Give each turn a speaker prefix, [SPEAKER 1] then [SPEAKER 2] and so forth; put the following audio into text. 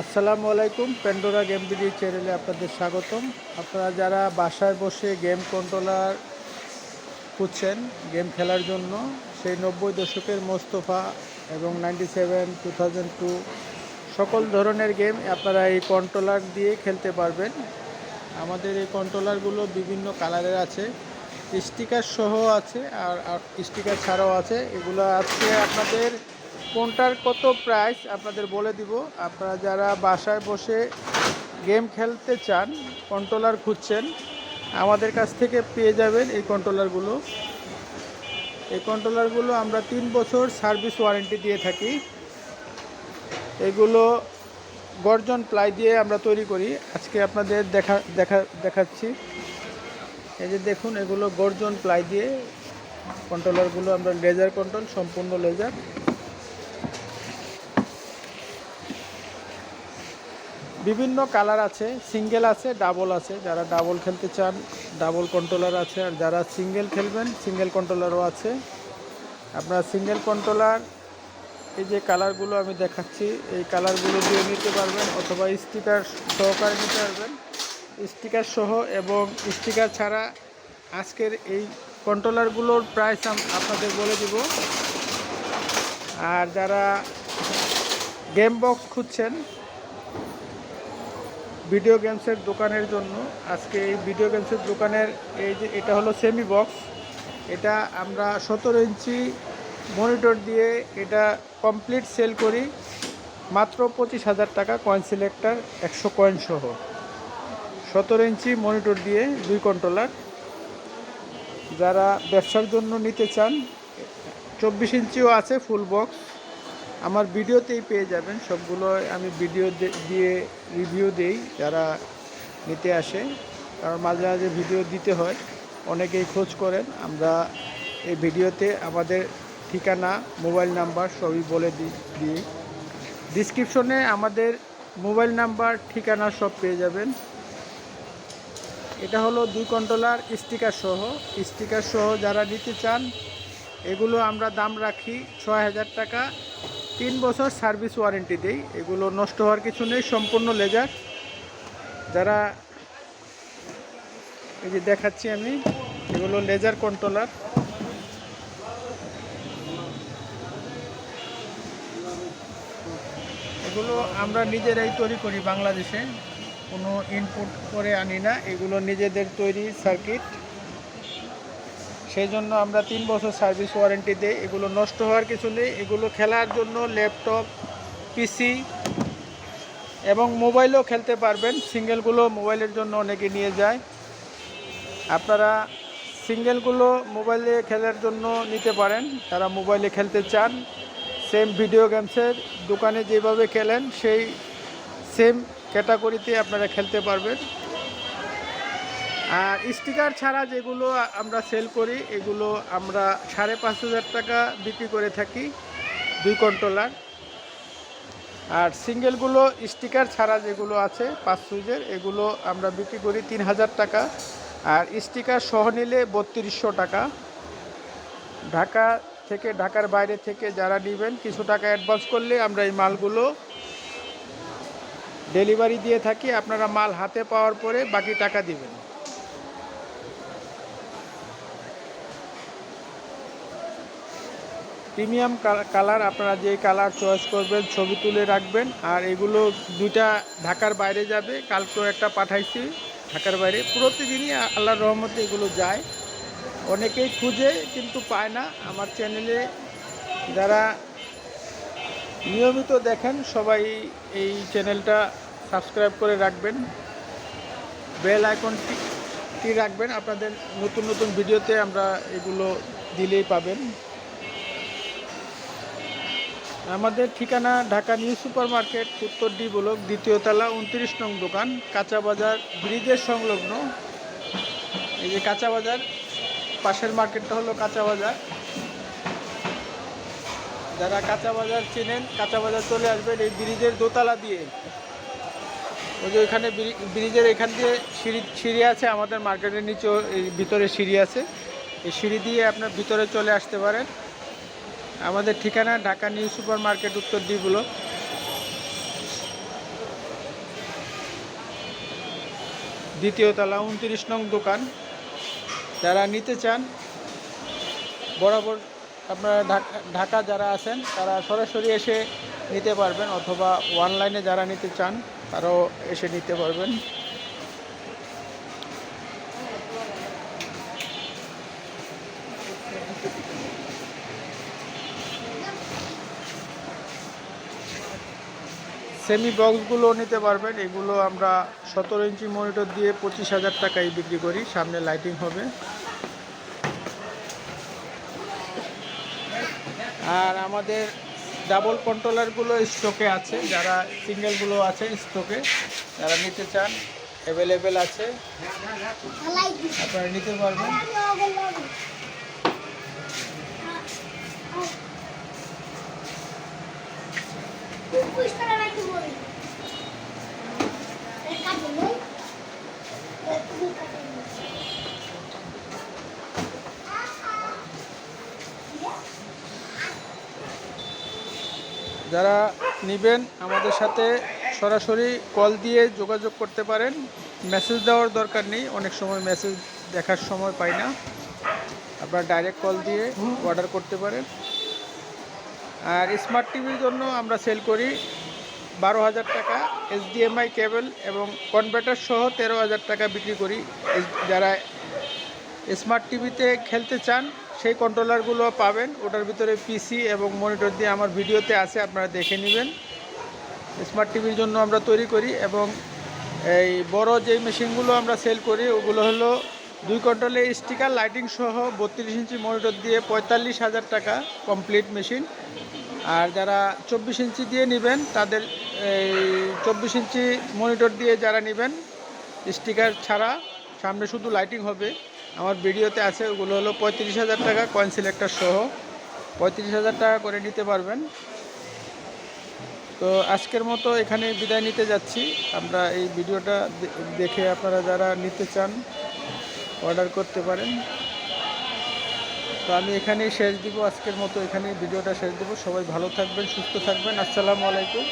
[SPEAKER 1] আসসালামু আলাইকুম Pandora game BD চ্যানেলে আপনাদের স্বাগতম। আপনারা যারা বাসায় বসে গেম কন্ট্রোলার খুঁজছেন গেম খেলার জন্য, সেই নব্বই দশকের মোস্তফা এবং ninety seven two thousand two সকল ধরনের গেম আপনারা এই কন্ট্রোলার দিয়ে খেলতে পারবেন। আমাদের এই কন্ট্রোলারগুলো বিভিন্ন কালারের আছে স্টিকার সহ আছে, আর স্টিকার ছাড়াও আছে। এগুলো আজকে আপনাদের কোনটার কত প্রাইস আপনাদের বলে দিব। আপনারা যারা বাসায় বসে গেম খেলতে চান কন্ট্রোলার খুঁজছেন, আমাদের কাছ থেকে পেয়ে যাবেন এই কন্ট্রোলারগুলো এই কন্ট্রোলারগুলো আমরা তিন বছর সার্ভিস ওয়ারেন্টি দিয়ে থাকি। এগুলো গর্জন প্লাই দিয়ে আমরা তৈরি করি। আজকে আপনাদের দেখা দেখা, দেখাচ্ছি। এই যে দেখুন, এগুলো গর্জন প্লাই দিয়ে কন্ট্রোলারগুলো আমরা লেজার কন্ট্রোল সম্পূর্ণ লেজার বিভিন্ন কালার আছে, সিঙ্গেল আছে, ডাবল আছে। যারা ডাবল খেলতে চান, ডাবল কন্ট্রোলার আছে। আর যারা সিঙ্গেল খেলবেন, সিঙ্গেল কন্ট্রোলারও আছে। আপনার সিঙ্গেল কন্ট্রোলার এই যে কালারগুলো আমি দেখাচ্ছি, এই কালারগুলো দিয়ে নিতে পারবেন অথবা স্টিকার সহকারে নিতে পারবেন। স্টিকার সহ এবং স্টিকার ছাড়া আজকের এই কন্ট্রোলারগুলোর প্রাইস আপনাদের বলে দিব। আর যারা গেম বক্স খুঁজছেন ভিডিও গেমসের দোকানের জন্য আজকে এই ভিডিও গেমসের দোকানের এই যে এটা হলো সেমি বক্স এটা আমরা সতেরো ইঞ্চি মনিটর দিয়ে এটা কমপ্লিট সেল করি। মাত্র পঁচিশ হাজার টাকা কয়েন সিলেক্টার একশো কয়েন সহ। সতেরো ইঞ্চি মনিটর দিয়ে দুই কন্ট্রোলার যারা ব্যবসার জন্য নিতে চান, চব্বিশ ইঞ্চিও আছে ফুল বক্স আমার ভিডিওতেই পেয়ে যাবেন সবগুলো। আমি ভিডিও দিয়ে রিভিউ দেই, যারা নিতে আসে। কারণ মাঝে মাঝে ভিডিও দিতে হয়, অনেকেই খোঁজ করেন। আমরা এই ভিডিওতে আমাদের ঠিকানা, মোবাইল নাম্বার সবই বলে দিই। ডিসক্রিপশনে আমাদের মোবাইল নাম্বার, ঠিকানা সব পেয়ে যাবেন। এটা হলো দুই কন্ট্রোলার স্টিকার সহ। স্টিকার সহ যারা নিতে চান, এগুলো আমরা দাম রাখি ছয় হাজার টাকা। তিন বছর সার্ভিস ওয়ারেন্টি দেই। এগুলো নষ্ট হওয়ার কিছু নেই, সম্পূর্ণ লেজার। যারা এই যে দেখাচ্ছি আমি, এগুলো লেজার কন্ট্রোলার। এগুলো আমরা নিজেরাই তৈরি করি বাংলাদেশে। কোনো ইনপুট করে আনি না। এগুলো নিজেদের তৈরি সার্কিট সেই জন্য আমরা তিন বছর সার্ভিস ওয়ারেন্টি দিই এগুলো নষ্ট হওয়ার কিছু নেই। এগুলো খেলার জন্য ল্যাপটপ, পিসি এবং মোবাইলও খেলতে পারবেন। সিঙ্গেলগুলো মোবাইলের জন্য অনেকে নিয়ে যায়। আপনারা সিঙ্গেলগুলো মোবাইলে খেলার জন্য নিতে পারেন। তারা মোবাইলে খেলতে চান। সেম ভিডিও গেমসের দোকানে যেভাবে খেলেন, সেই সেম ক্যাটাগরিতে আপনারা খেলতে পারবেন। আর স্টিকার ছাড়া যেগুলো আমরা সেল করি, এগুলো আমরা সাড়ে পাঁচ হাজার টাকা বিক্রি করে থাকি দুই কন্ট্রোলার। আর সিঙ্গেলগুলো স্টিকার ছাড়া যেগুলো আছে, পাঁচ সুইজের এগুলো আমরা বিক্রি করি তিন হাজার টাকা। আর স্টিকার সহ নিলে বত্রিশশো টাকা। ঢাকা থেকে, ঢাকার বাইরে থেকে যারা নেবেন, কিছু টাকা অ্যাডভান্স করলে আমরা এই মালগুলো ডেলিভারি দিয়ে থাকি। আপনারা মাল হাতে পাওয়ার পরে বাকি টাকা দিবেন। প্রিমিয়াম কালার আপনারা যেই কালার চয়েস করবেন, ছবি তুলে রাখবেন। আর এগুলো দুইটা ঢাকার বাইরে যাবে। কালকেও একটা পাঠাইছি ঢাকার বাইরে। প্রতিদিনই আল্লাহর রহমতে এগুলো যায়। অনেকেই খুঁজে কিন্তু পায় না। আমার চ্যানেলে যারা নিয়মিত দেখেন, সবাই এই চ্যানেলটা সাবস্ক্রাইব করে রাখবেন। বেল আইকনটি রাখবেন। আপনাদের নতুন নতুন ভিডিওতে আমরা এগুলো দিলেই পাবেন। আমাদের ঠিকানা ঢাকা নিউ সুপার মার্কেট উত্তর ডি ব্লক, দ্বিতীয় তলা, উনত্রিশ নং দোকান, কাঁচা বাজার ব্রিজের সংলগ্ন। এই যে কাঁচা বাজার, পাশের মার্কেটটা হলো কাঁচা বাজার। যারা কাঁচা বাজার চেনেন, কাঁচা বাজার চলে আসবেন এই ব্রিজের দোতলা দিয়ে। ওই যে ওইখানে ব্রিজের এখান দিয়ে সিঁড়ি সিঁড়ি আছে, আমাদের মার্কেটের নিচে এই ভিতরে সিঁড়ি আছে। এই সিঁড়ি দিয়ে আপনার ভিতরে চলে আসতে পারেন। আমাদের ঠিকানা ঢাকা নিউ সুপার মার্কেট উত্তর দ্বীপ হল দ্বিতীয় তলা উনত্রিশ নং দোকান। যারা নিতে চান, বরাবর আপনারা ঢাকা যারা আছেন, তারা সরাসরি এসে নিতে পারবেন, অথবা অনলাইনে যারা নিতে চান, তারাও এসে নিতে পারবেন। সেমি বক্সগুলো নিতে পারবেন। এগুলো আমরা সতেরো ইঞ্চি মনিটর দিয়ে পঁচিশ হাজার টাকায় বিক্রি করি। সামনে লাইটিং হবে। আর আমাদের ডাবল কন্ট্রোলারগুলো স্টকে আছে। যারা সিঙ্গেলগুলো আছে স্টকে যারা নিতে চান। অ্যাভেলেবেল আছে। আপনারা নিতে পারবেন। যারা নেবেন আমাদের সাথে সরাসরি কল দিয়ে যোগাযোগ করতে পারেন। মেসেজ দেওয়ার দরকার নেই, অনেক সময় মেসেজ দেখার সময় পাই না। আপনারা ডাইরেক্ট কল দিয়ে অর্ডার করতে পারেন। আর স্মার্ট টিভির জন্য আমরা সেল করি বারো হাজার টাকা এইচডিএমআই কেবল এবং কনভার্টার সহ তেরো হাজার টাকা বিক্রি করি। যারা স্মার্ট টিভিতে খেলতে চান, সেই কন্ট্রোলারগুলো পাবেন। ওটার ভিতরে পিসি এবং মনিটর দিয়ে আমার ভিডিওতে আছে, আপনারা দেখে নেবেন। স্মার্ট টিভির জন্য আমরা তৈরি করি এবং এই বড় যেই মেশিনগুলো আমরা সেল করি, ওগুলো হলো দুই কন্ট্রোলে স্টিকার লাইটিং সহ বত্রিশ ইঞ্চি মনিটর দিয়ে পঁয়তাল্লিশ হাজার টাকা কমপ্লিট মেশিন আর যারা চব্বিশ ইঞ্চি দিয়ে নেবেন, তাদের এই চব্বিশ ইঞ্চি মনিটর দিয়ে যারা নেবেন স্টিকার ছাড়া সামনে শুধু লাইটিং হবে। আমার ভিডিওতে আছে, ওগুলো হলো পঁয়ত্রিশ হাজার টাকা কয়েন সিলেক্টর সহ। পঁয়ত্রিশ হাজার টাকা করে নিতে পারবেন। তো আজকের মতো এখানে বিদায় নিতে যাচ্ছি। আমরা এই ভিডিওটা দেখে আপনারা যারা নিতে চান অর্ডার করতে পারেন। তো আমি এখানেই শেষ দিব। আজকের মতো এখানে ভিডিওটা শেষ দিব। সবাই ভালো থাকবেন, সুস্থ থাকবেন। আসসালামু আলাইকুম।